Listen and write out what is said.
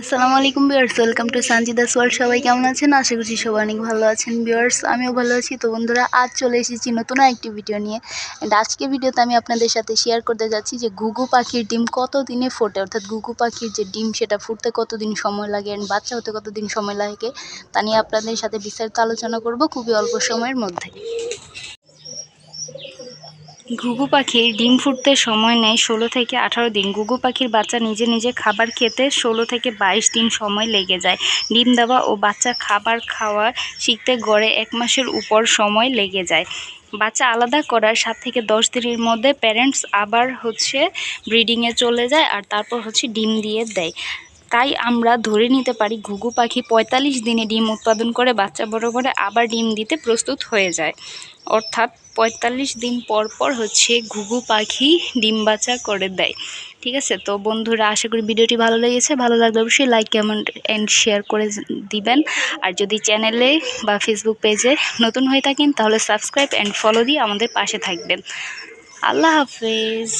আসসালামু আলাইকুম বিয়ার্স welcome to Sanjida's world সবাই কেমন আছেন? আশা করছি সবাই অনেক ভালো আছেন বিয়ার্স আমিও ভালো আছি। তো বন্ধুরা, আজ চলে এসেছি নতুন একটি ভিডিও নিয়ে। অ্যান্ড আজকে ভিডিওতে আমি আপনাদের সাথে শেয়ার করতে যাচ্ছি যে ঘুঘু পাখির ডিম কত দিনে ফোটে। অর্থাৎ ঘুঘু পাখির যে ডিম, সেটা ফুটতে কতদিন সময় লাগে অ্যান্ড বাচ্চা হতে কতদিন সময় লাগে, তা নিয়ে আপনাদের সাথে বিস্তারিত আলোচনা করব খুবই অল্প সময়ের মধ্যে। ঘুঘু পাখির ডিম ফুটতে সময় নেয় ষোলো থেকে আঠারো দিন। ঘুঘু পাখির বাচ্চা নিজে নিজে খাবার খেতে ষোলো থেকে বাইশ দিন সময় লেগে যায়। ডিম দেওয়া ও বাচ্চা খাবার খাওয়া শিখতে গড়ে এক মাসের উপর সময় লেগে যায়। বাচ্চা আলাদা করার সাত থেকে দশ দিনের মধ্যে প্যারেন্টস আবার হচ্ছে ব্রিডিংয়ে চলে যায় আর তারপর হচ্ছে ডিম দিয়ে দেয়। তাই আমরা ধরে নিতে পারি ঘুঘু পাখি পঁয়তাল্লিশ দিনে ডিম উৎপাদন করে বাচ্চা বড় করে আবার ডিম দিতে প্রস্তুত হয়ে যায়। অর্থাৎ পঁয়তাল্লিশ দিন পর পর হচ্ছে ঘুঘু পাখি ডিম বাচ্চা করে দেয়। ঠিক আছে? তো বন্ধুরা, আশা করি ভিডিওটি ভালো লেগেছে। ভালো লাগলে অবশ্যই লাইক কমেন্ট অ্যান্ড শেয়ার করে দিবেন। আর যদি চ্যানেলে বা ফেসবুক পেজে নতুন হয়ে থাকেন, তাহলে সাবস্ক্রাইব অ্যান্ড ফলো দিয়ে আমাদের পাশে থাকবেন। আল্লাহ হাফেজ।